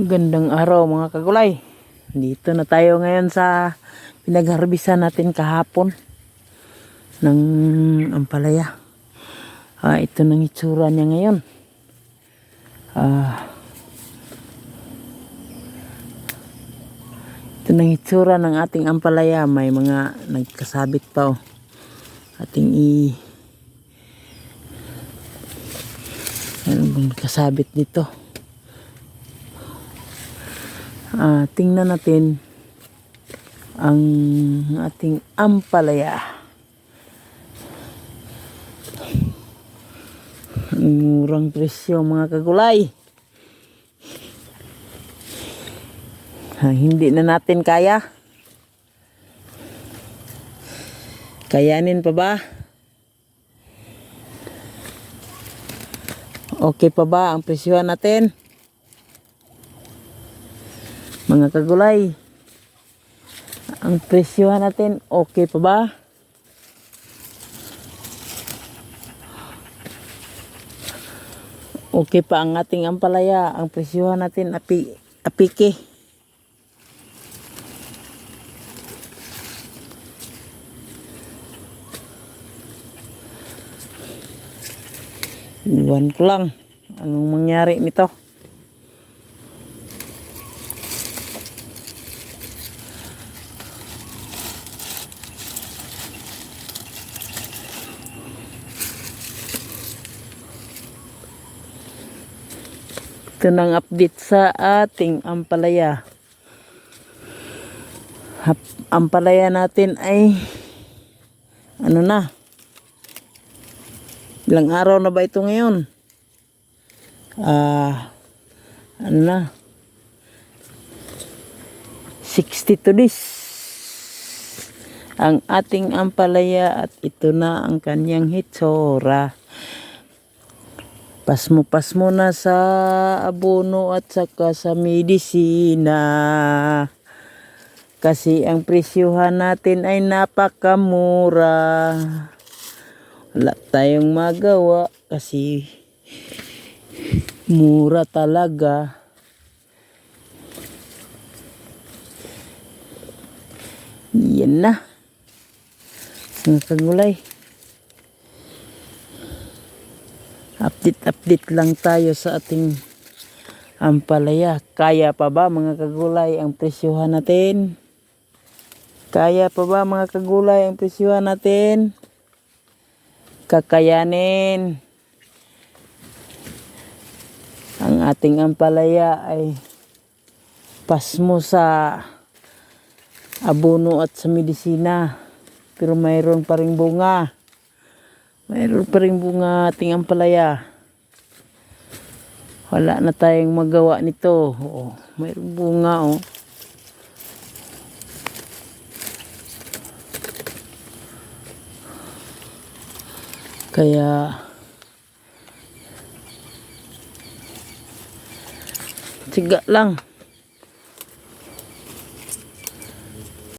Gandang araw mga kagulay. Dito na tayo ngayon sa pinagharbisan natin kahapon ng ampalaya. Ah, ito nang itsura niya ngayon. Ah, ito nang itsura ng ating ampalaya. May mga nagkasabit pa oh. Ating i... Ano bang kasabit dito? Ah, tingnan natin ang ating ampalaya. Ang Murang presyo mga kagulay. Ah, hindi na natin kaya. Kayanin pa ba? Okay pa ba ang presyohan natin? Mga kagulay, ang presyohan natin, okay pa ba? Okay pa ang ating ampalaya, ang presyohan natin, api, apike. Iwan ko lang, anong mangyari nito? Ito ng update sa ating ampalaya. Ampalaya natin ay ano na? Ilang araw na ba ito ngayon? Ah, ano na? 62 days. Ang ating ampalaya at ito na ang kanyang hitsura. Pasmo-pasmo na sa abono at saka sa medisina. Kasi ang presyuhan natin ay napakamura. Wala tayong magawa kasi mura talaga. Yan na. Mga kagulay. Update-update lang tayo sa ating ampalaya. Kaya pa ba mga kagulay ang presyuhan natin? Kaya pa ba mga kagulay ang presyuhan natin? Kakayanin. Ang ating ampalaya ay pasmo sa abono at sa medisina. Pero mayroon pa ring bunga. Mayroon pa rin bunga ating ampalaya. Wala na tayong magawa nito. Oo, mayroon bunga oh. Kaya tiga lang.